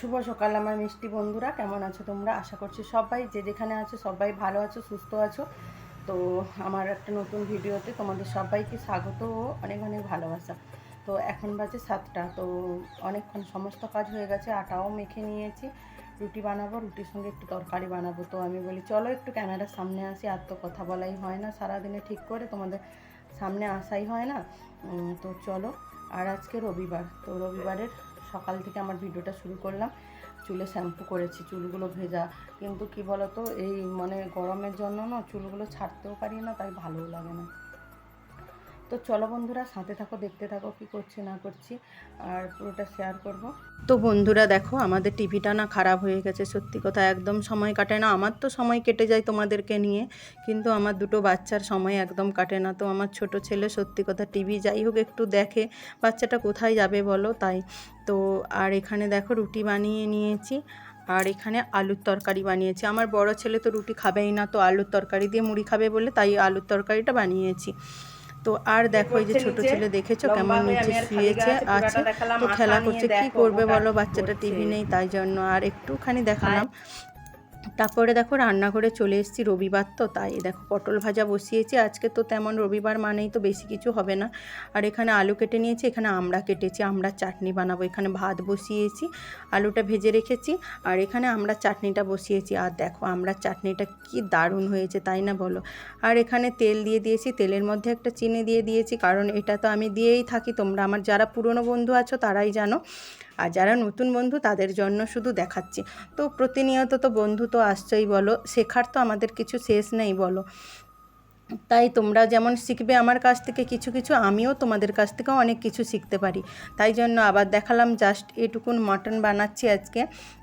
শুভ সকাল আমার মিষ্টি বন্ধুরা, কেমন আছো তোমরা? আশা করছি সবাই যে যেখানে আছো, সবাই ভালো আছো, সুস্থ আছো। তো আমার একটা নতুন ভিডিওতে তোমাদের সবাইকে স্বাগত ও অনেক অনেক ভালোবাসা। তো এখন বাজে সাতটা, তো অনেকক্ষণ সমস্ত কাজ হয়ে গেছে, আটাও মেখে নিয়েছি। রুটি বানাবো, রুটির সঙ্গে একটু তরকারি বানাবো। তো আমি বলি, চলো একটু ক্যামেরার সামনে আসি, আর তো কথা বলাই হয় না, সারাদিনে ঠিক করে তোমাদের সামনে আসাই হয় না। তো চলো, আর আজকে রবিবার, তো রবিবারের সকাল থেকে আমার ভিডিওটা শুরু করলাম। চুলে শ্যাম্পু করেছি, চুলগুলো ভেজা। কিন্তু কি বলতো, এই মানে গরমের জন্য না চুলগুলো ছাড়তেও পারি না, তাই ভালোও লাগে না। তো চলো বন্ধুরা, সাথে থাকো, দেখতে থাকো কি করছি, না করছি, আর পুরোটা শেয়ার করব। তো বন্ধুরা দেখো, আমাদের টিভিটা না খারাপ হয়ে গেছে, সত্যি কথা একদম সময় কাটে না। আমার তো সময় কেটে যায় তোমাদেরকে নিয়ে, কিন্তু আমার দুটো বাচ্চার সময় একদম কাটে না। তো আমার ছোট ছেলে সত্যি কথা টিভি যাই হোক একটু দেখে, বাচ্চাটা কোথায় যাবে বলো তাই। তো আর এখানে দেখো রুটি বানিয়ে নিয়েছি, আর এখানে আলুর তরকারি বানিয়েছি। আমার বড় ছেলে তো রুটি খাবেই না, তো আলুর তরকারি দিয়ে মুড়ি খাবে বলে তাই আলুর তরকারিটা বানিয়েছি। তো আর দেখো এই যে ছোট ছেলে দেখেছ কেমন নিচে শুয়েছে? আছে তো খেলা করছে কি করবে বলো? বাচ্চাটা টিভি নেই তাই জন্য আর একটুখানি দেখালাম। তারপরে দেখো রান্নাঘরে চলে এসেছি রবিবার তো, তাই দেখো পটল ভাজা বসিয়েছি। আজকে তো তেমন রবিবার মানেই তো বেশি কিছু হবে না। আর এখানে আলু কেটে নিয়েছি, এখানে আমড়া কেটেছি, আমরা চাটনি বানাবো। এখানে ভাত বসিয়েছি, আলুটা ভেজে রেখেছি, আর এখানে আমরা চাটনিটা বসিয়েছি। আর দেখো আমরা চাটনিটা কি দারুণ হয়েছে, তাই না বলো? আর এখানে তেল দিয়ে দিয়েছি, তেলের মধ্যে একটা চিনি দিয়ে দিয়েছি, কারণ এটা তো আমি দিয়েই থাকি। তোমরা আমার যারা পুরনো বন্ধু আছো তারাই জানো। আর যারা নতুন বন্ধু তাদের জন্য শুধু দেখাচ্ছি। তো প্রতিনিয়ত তো বন্ধু তো আসছেই বলো, শেখার তো আমাদের কিছু শেষ নেই বলো। তাই তোমরা যেমন শিখবে আমার কাছ থেকে কিছু কিছু, আমিও তোমাদের কাছ থেকেও অনেক কিছু শিখতে পারি। তাই জন্য আবার দেখালাম জাস্ট এটুকুন মটন বানাচ্ছি আজকে।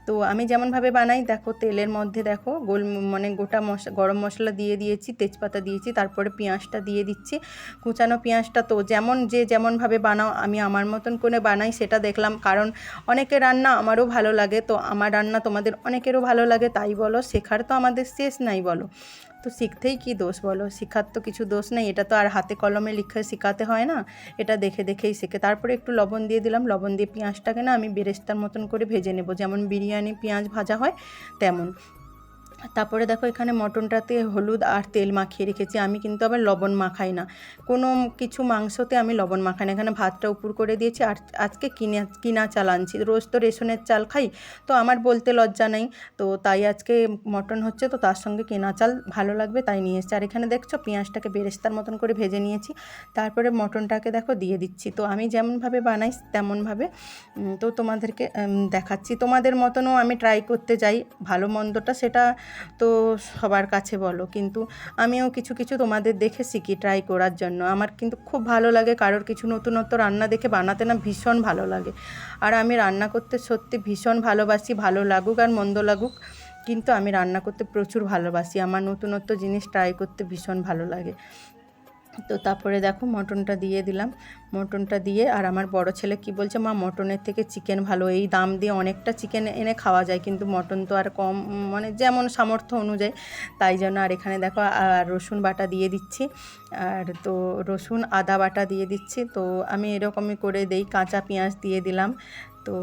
তো আমি যেমনভাবে বানাই, দেখো তেলের মধ্যে দেখো গোল মানে গোটা মশলা গরম মশলা দিয়ে দিয়েছি, তেজপাতা দিয়েছি, তারপরে পেঁয়াজটা দিয়ে দিচ্ছি। কুচানো পেঁয়াজটা তো যেমন যে যেমনভাবে বানাও, আমি আমার মতন করে বানাই সেটা দেখলাম। কারণ অনেকের রান্না আমারও ভালো লাগে, তো আমার রান্না তোমাদের অনেকেরও ভালো লাগে, তাই বলো, শেখার তো আমাদের শেষ নাই বলো। তো শিখতেই কি দোষ বলো? শেখার তো কিছু দোষ নেই। এটা তো আর হাতে কলমে লিখে শেখাতে হয় না। এটা দেখে দেখেই শেখে। তারপরে একটু লবণ দিয়ে দিলাম। লবণ দিয়ে পেঁয়াজটাকে না আমি বেরেস্তার মতন করে ভেজে নেব। যেমন বিরিয়ানি, পেঁয়াজ ভাজা হয়, তেমন। তারপরে দেখো এখানে মটনটাতে হলুদ আর তেল মাখিয়ে রেখেছি। আমি কিন্তু আবার লবণ মাখাই না। কোনো কিছু মাংসতে আমি লবণ মাখাই না। এখানে ভাতটা উপর করে দিয়েছি আর আজকে কিনে, কিনা চাল আনছি। রোজ তো রেশনের চাল খাই, তো আমার বলতে লজ্জা নেই। তো তাই আজকে মটন হচ্ছে, তো তার সঙ্গে কেনা চাল ভালো লাগবে তাই নিয়ে এসেছি। আর এখানে দেখছ পেঁয়াজটাকে বেরেস্তার মতন করে ভেজে নিয়েছি। তারপরে মটনটাকে দেখো দিয়ে দিচ্ছি। তো আমি যেমনভাবে বানাই, তেমনভাবে তো তোমাদেরকে দেখাচ্ছি। তোমাদের মতনও আমি ট্রাই করতে যাই। ভালো মন্দটা সেটা তো সবার কাছে বলো, কিন্তু আমিও কিছু কিছু তোমাদের দেখে শিখি ট্রাই করার জন্য। আমার কিন্তু খুব ভালো লাগে কারোর কিছু নতুনত্ব রান্না দেখে বানাতে না ভীষণ ভালো লাগে। আর আমি রান্না করতে সত্যি ভীষণ ভালোবাসি, ভালো লাগুক আর মন্দ লাগুক, কিন্তু আমি রান্না করতে প্রচুর ভালোবাসি। আমার নতুনত্ব জিনিস ট্রাই করতে ভীষণ ভালো লাগে। তো তারপরে দেখো মটনটা দিয়ে দিলাম। মটনটা দিয়ে আর আমার বড় ছেলে কি বলছে, মা, মটনের থেকে চিকেন ভালো। এই দাম দিয়ে অনেকটা চিকেন এনে খাওয়া যায়, কিন্তু মটন তো আর কম মানে যেমন সামর্থ্য অনুযায়ী। তাই জন্য আর এখানে দেখো আর রসুন বাটা দিয়ে দিচ্ছি। আর তো রসুন, আদা বাটা দিয়ে দিচ্ছি। তো আমি এরকমই করে দেই, কাঁচা পেঁয়াজ দিয়ে দিলাম। তো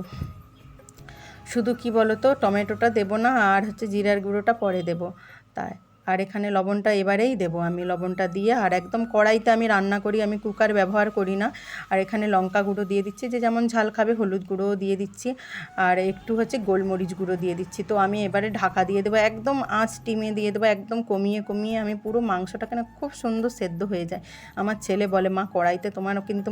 শুধু কি বলো তো টমেটোটা দেবো না, আর হচ্ছে জিরার গুঁড়োটা পরে দেবো। তাই। আর এখানে লবণটা এবারেই দেবো আমি লবণটা দিয়ে। আর একদম কড়াইতে আমি রান্না করি, আমি কুকার ব্যবহার করি না। আর এখানে লঙ্কা গুঁড়ো দিয়ে দিচ্ছি, যে যেমন ঝাল খাবে হলুদ গুঁড়োও দিয়ে দিচ্ছি। আর একটু হচ্ছে গোলমরিচ গুঁড়ো দিয়ে দিচ্ছি। তো আমি এবারে ঢাকা দিয়ে দেবো, একদম আঁচ টিমে দিয়ে দেবো, একদম কমিয়ে কমিয়ে আমি পুরো মাংসটাকে না খুব সুন্দর সেদ্ধ হয়ে যায়। আমার ছেলে বলে, মা, কড়াইতে তোমারও কিন্তু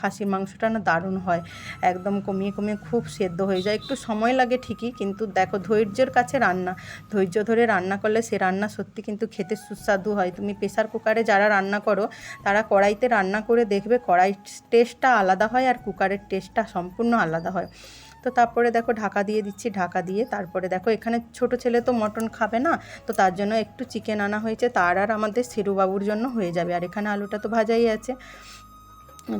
খাসির মাংসটা না দারুণ হয়। একদম কমিয়ে কমিয়ে খুব সেদ্ধ হয়ে যায়। একটু সময় লাগে ঠিকই, কিন্তু দেখো ধৈর্যের কাছে রান্না। ধৈর্য ধরে রান্না করলে সে রান্না সত্যি কিন্তু খেতে সুস্বাদু হয়। তুমি প্রেশার কুকারে যারা রান্না করো, তারা কড়াইতে রান্না করে দেখবে কড়াই টেস্টটা আলাদা হয় আর কুকারের টেস্টটা সম্পূর্ণ আলাদা হয়। তো তারপরে দেখো ঢাকা দিয়ে দিচ্ছি, ঢাকা দিয়ে তারপরে দেখো এখানে ছোট ছেলে তো মটন খাবে না, তো তার জন্য একটু চিকেন আনা হয়েছে। তার আর আমাদের শিরুবাবুর জন্য হয়ে যাবে। আর এখানে আলুটা তো ভাজাই আছে।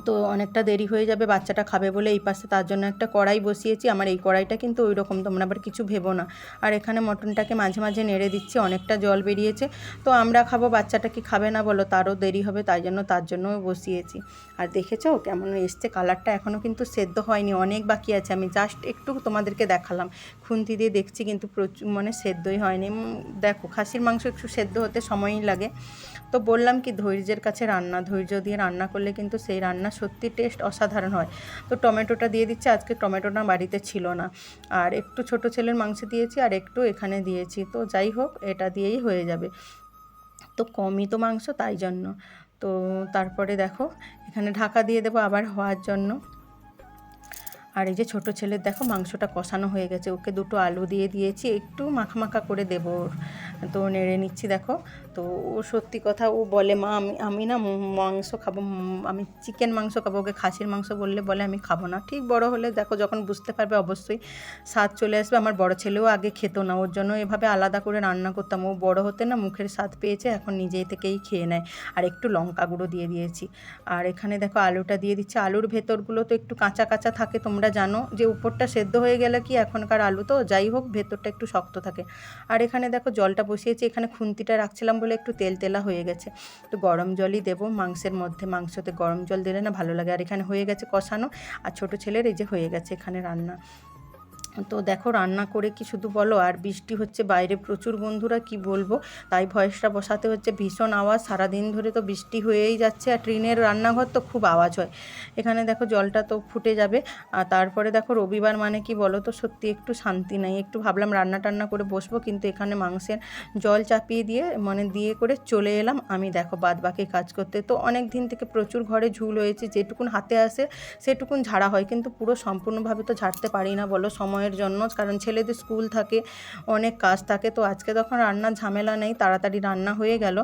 তো অনেকটা দেরি হয়ে যাবে, বাচ্চাটা খাবে বলে এই পাশে তার জন্য একটা কড়াই বসিয়েছি। আমার এই কড়াইটা কিন্তু ওই রকম তোমরা আবার কিছু ভেবো না। আর এখানে মটনটাকে মাঝে মাঝে নেড়ে দিচ্ছি, অনেকটা জল বেরিয়েছে। তো আমরা খাব, বাচ্চাটা কি খাবে না বলো, তারও দেরি হবে, তাই জন্য তার জন্যও বসিয়েছি। আর দেখেছ কেমন এসছে? কালারটা এখনও কিন্তু সেদ্ধ হয়নি, অনেক বাকি আছে। আমি জাস্ট একটু তোমাদেরকে দেখালাম। খুন্তি দিয়ে দেখছি কিন্তু প্রচুর মানে সেদ্ধই হয়নি। দেখো, খাসির মাংস একটু সেদ্ধ হতে সময়ই লাগে। তো বললাম কি, ধৈর্যের কাছে রান্না, ধৈর্য দিয়ে রান্না করলে কিন্তু সেই রান্না সত্যি টেস্ট অসাধারণ হয়। তো টমেটোটা দিয়ে দিচ্ছে, আজকে টমেটোটা বাড়িতে ছিল না। আর একটু ছোট ছেলের মাংস দিয়েছি আর একটু এখানে দিয়েছি। তো যাই হোক, এটা দিয়েই হয়ে যাবে। তো কমই তো মাংস, তাই জন্য। তো তারপরে দেখো, এখানে ঢাকা দিয়ে দেবো আবার হওয়ার জন্য। আর এই যে ছোটো ছেলের দেখো মাংসটা কষানো হয়ে গেছে। ওকে দুটো আলু দিয়ে দিয়েছি, একটু মাখা মাখা করে দেবো তো নেড়ে নিচ্ছি, দেখো। তো ও সত্যি কথা, ও বলে, মা, আমি আমি না মাংস খাব, আমি চিকেন মাংস খাব, ওকে খাসির মাংস বললে বলে, আমি খাব না। ঠিক বড় হলে, দেখো, যখন বুঝতে পারবে, অবশ্যই স্বাদ চলে আসবে। আমার বড় ছেলেও আগে খেত না, ওর জন্য এভাবে আলাদা করে রান্না করতাম। ও বড় হতে না মুখের স্বাদ পেয়েছে, এখন নিজেই থেকেই খেয়ে নেয়। আর একটু লঙ্কা গুঁড়ো দিয়ে দিয়েছি। আর এখানে, দেখো, আলুটা দিয়ে দিচ্ছি। আলুর ভেতরগুলো তো একটু কাঁচা কাঁচা থাকে, তোমরা জানো যে উপরটা সেদ্ধ হয়ে গেলে কি এখনকার আলু তো? যাই হোক, ভেতরটা একটু শক্ত থাকে। আর এখানে দেখো জলটা বসিয়েছি, এখানে খুন্তিটা রাখছিলাম বলে একটু তেল তেলা হয়ে গেছে। তো গরম জলই দেবো মাংসের মধ্যে, মাংসতে গরম জল দিলে না ভালো লাগে। আর এখানে হয়ে গেছে কষানো, আর ছোটো ছেলের এই যে হয়ে গেছে এখানে রান্না। তো দেখো রান্না করে কি শুধু বলো? আর বৃষ্টি হচ্ছে বাইরে প্রচুর বন্ধুরা, কি বলব? তাই ভয়েসটা বসাতে হচ্ছে। ভীষণ আওয়াজ। সারাদিন ধরে তো বৃষ্টি হয়েই যাচ্ছে আর ট্রেনের রান্নাঘর তো খুব আওয়াজ হয়। এখানে দেখো জলটা তো ফুটে যাবে। আর তারপরে দেখো রবিবার মানে কি বলো তো? সত্যি একটু শান্তি নেই। একটু ভাবলাম রান্না টান্না করে বসবো, কিন্তু এখানে মাংসের জল চাপিয়ে দিয়ে মানে দিয়ে করে চলে এলাম। আমি দেখো বাদ বাকি কাজ করতে। তো অনেক দিন থেকে প্রচুর ঘরে ঝুল হয়েছে। যেটুকুন হাতে আসে, সেটুকুন ঝাড়া হয়। কিন্তু পুরো সম্পূর্ণভাবে তো ঝাড়তে পারি না বলো। সময়ের জন্য, কারণ ছেলেদের স্কুল থাকে, অনেক কাজ থাকে, তো আজকে তখন রান্নার ঝামেলা নেই, তাড়াতাড়ি রান্না হয়ে গেল।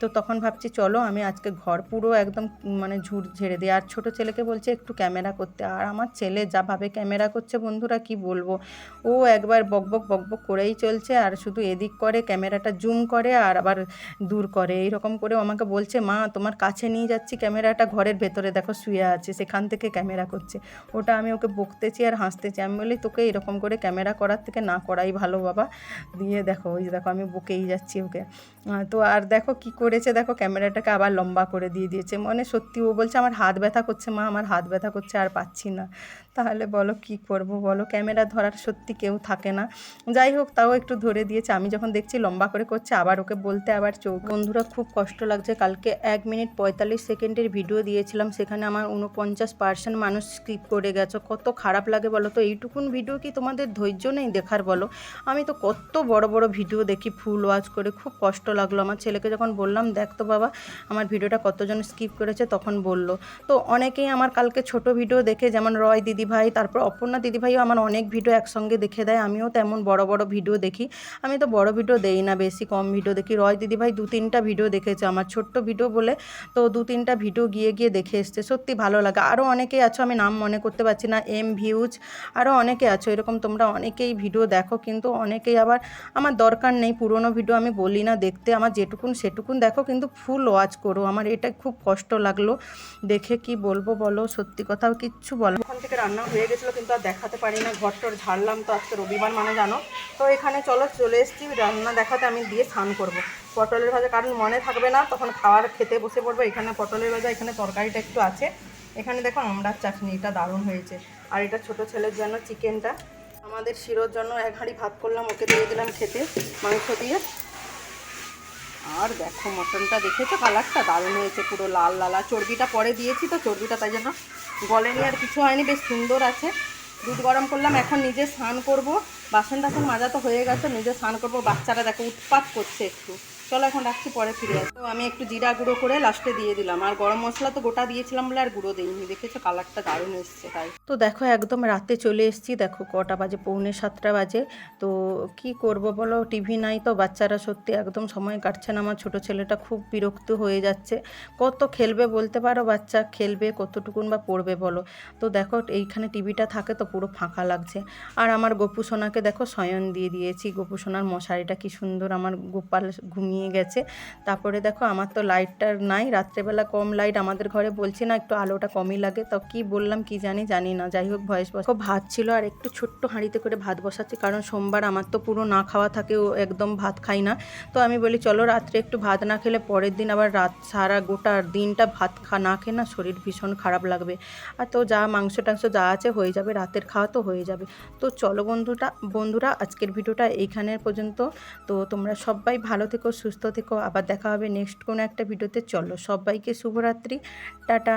তো তখন ভাবছি, চলো আমি আজকে ঘর পুরো একদম মানে ঝুড় ঝেড়ে দিই। আর ছোটো ছেলেকে বলছে, একটু ক্যামেরা করতে। আর আমার ছেলে যা ভাবে ক্যামেরা করছে, বন্ধুরা কি বলব? ও একবার বকবক বকবক করেই চলছে, আর শুধু এদিক করে, ক্যামেরাটা জুম করে, আর আবার দূর করে। এইরকম করে আমাকে বলছে, মা, তোমার কাছে নিয়ে যাচ্ছি ক্যামেরাটা, ঘরের ভেতরে দেখো শুয়ে আছে, সেখান থেকে ক্যামেরা করছে। ওটা আমি ওকে বকতেছি আর হাসতেছি। আমি বলি, তোকে এরকম করে ক্যামেরা করার থেকে না করাই ভালো, বাবা। দিয়ে দেখো ওই দেখো, আমি বকেই যাচ্ছি ওকে। তো আর দেখো কি করেছে, দেখো ক্যামেরাটাকে আবার লম্বা করে দিয়ে দিয়েছে। মানে সত্যি ও বলছে, আমার হাত ব্যথা করছে মা, আমার হাত ব্যথা করছে, আর পাচ্ছি না। তাহলে বলো কি করব? বলো ক্যামেরা ধরার সত্যি কেউ থাকে না। যাই হোক, তাও একটু ধরে দিয়েছে। আমি যখন দেখছি লম্বা করে করছে, আবার ওকে বলতে আবার চোখ। বন্ধুরা, খুব কষ্ট লাগছে। কালকে এক মিনিট পঁয়তাল্লিশ সেকেন্ডের ভিডিও দিয়েছিলাম। সেখানে আমার উনপঞ্চাশ পার্সেন্ট মানুষ স্কিপ করে গেছো। কত খারাপ লাগে বলো তো? এইটুকুন ভিডিও কি তোমাদের ধৈর্য নেই দেখার বলো? আমি তো কত বড় বড় ভিডিও দেখি ফুল ওয়াচ করে। খুব কষ্ট লাগল। আমার ছেলেকে যখন বললাম, দেখ তো বাবা, আমার ভিডিওটা কতজন স্কিপ করেছে? তখন বলল, তো অনেকেই আমার কালকে ছোট ভিডিও দেখে, যেমন রয় দিদিভাই, তারপর অপর্ণা দিদিভাইও আমার অনেক ভিডিও একসঙ্গে দেখে দেয়, আমিও তেমন বড় বড় ভিডিও দেখি। আমি তো বড় ভিডিও দেই না, বেশি কম ভিডিও দেখি। রয় দিদিভাই দু তিনটা ভিডিও দেখেছে আমার ছোট্ট ভিডিও বলে, তো দু তিনটা ভিডিও গিয়ে গিয়ে দেখে এসছে। সত্যি ভালো লাগে। আরও অনেকেই আছো, আমি নাম মনে করতে পারছি না, এম ভিউজ, আরও অনেকে আছো, এরকম তোমরা অনেকেই ভিডিও দেখো, কিন্তু অনেকেই আবার আমার দরকার নেই, পুরনো ভিডিও আমি বলি না, দেখতে আমার যেটুকুন সেটুকুন দেখো, কিন্তু ফুল ওয়াচ করো। আমার এটা খুব কষ্ট লাগল দেখে, কি বলব বলো, সত্যি কথা কিচ্ছু বলো ওখান থেকে হয়ে গেছিল, কিন্তু আর দেখাতে পারি না। ঘর টর ঝাড়লাম তো আজকে রবিবার মানে জানো? তো এখানে চলো, চলে এসেছি। রান্না দেখাতে আমি দিয়ে স্নান করব। পটলের ভাজা, কারণ মনে থাকবে না, তখন খাওয়ার খেতে বসে পড়ব। এখানে পটলের ভাজা, এখানে তরকারিটা একটু আছে। এখানে দেখো আমড়ার চাটনি, এটা দারুণ হয়েছে। আর এটা ছোট ছেলের জন্য চিকেনটা। আমাদের শিরোর জন্য এক হাঁড়ি ভাত করলাম, ওকে দিয়ে দিলাম খেতে। মাংস দিয়ে। আর দেখো, মটনটা দেখেছ? কালারটা দারুণ হয়েছে, পুরো লাল লাল। আর চর্বিটা পরে দিয়েছি তো, চর্বিটা তাই জন্য গলেনি, আর কিছু হয়নি, বেশ সুন্দর আছে। দুধ গরম করলাম, এখন নিজে স্নান করব। বাসন টাসন মাজা তো হয়ে গেছে, নিজে স্নান করব। বাচ্চারা দেখো, উৎপাত করছে একটু। চলো এখন রাখছি, পরে ফিরে আসব। আমি একটু জিরা গুঁড়ো করে লাস্টে দিয়ে দিলাম। আর গরম মশলা তো গোটা দিয়েছিলাম বলে আর গুঁড়ো দিইনি। দেখেছ কালারটা দারুণ এসছে তাই। তো দেখো, একদম রাতে চলে এসেছি। দেখো, কটা বাজে, পৌনে সাতটা বাজে। তো কি করব বলো? টিভি নাই তো বাচ্চারা সত্যি একদম সময় কাটছে না। আমার ছোট ছেলেটা খুব বিরক্ত হয়ে যাচ্ছে। কত খেলবে বলতে পারো? বাচ্চা খেলবে কতটুকুন বা পড়বে বলো? তো দেখো, এইখানে টিভিটা থাকে তো পুরো ফাঁকা লাগছে। আর আমার গোপু সোনাকে দেখো, শয়ন দিয়ে দিয়েছি। গোপু সোনার মশারিটা কি সুন্দর। আমার গোপাল ঘুমিয়ে নিয়ে গেছে। তারপরে দেখো আমার তো লাইটটা নাই, রাত্রেবেলা কম লাইট আমাদের ঘরে বলছে না, একটু আলোটা কমই লাগে। তো কি বললাম, কি জানি জানি না। যাই হোক, ভয়েস বস। ভাত ছিল আর একটু ছোট্ট হাঁড়িতে করে ভাত বসাচ্ছি, কারণ সোমবার আমার তো পুরো না খাওয়া থাকে, ও একদম ভাত খাই না। তো আমি বলি, চলো রাত্রে একটু ভাত না খেলে পরের দিন আবার রাত সারা গোটা দিনটা ভাত খা, না খেয়ে না শরীর ভীষণ খারাপ লাগবে। আর তো যা মাংস টাংস যা আছে হয়ে যাবে, রাতের খাওয়া তো হয়ে যাবে। তো চলো বন্ধুটা, বন্ধুরা, আজকের ভিডিওটা এইখানের পর্যন্ত। তো তোমরা সবাই ভালো থেকো সুস্থ থেকো আবার দেখা হবে নেক্সট কোনো একটা ভিডিওতে চলো সবাইকে শুভরাত্রি টাটা।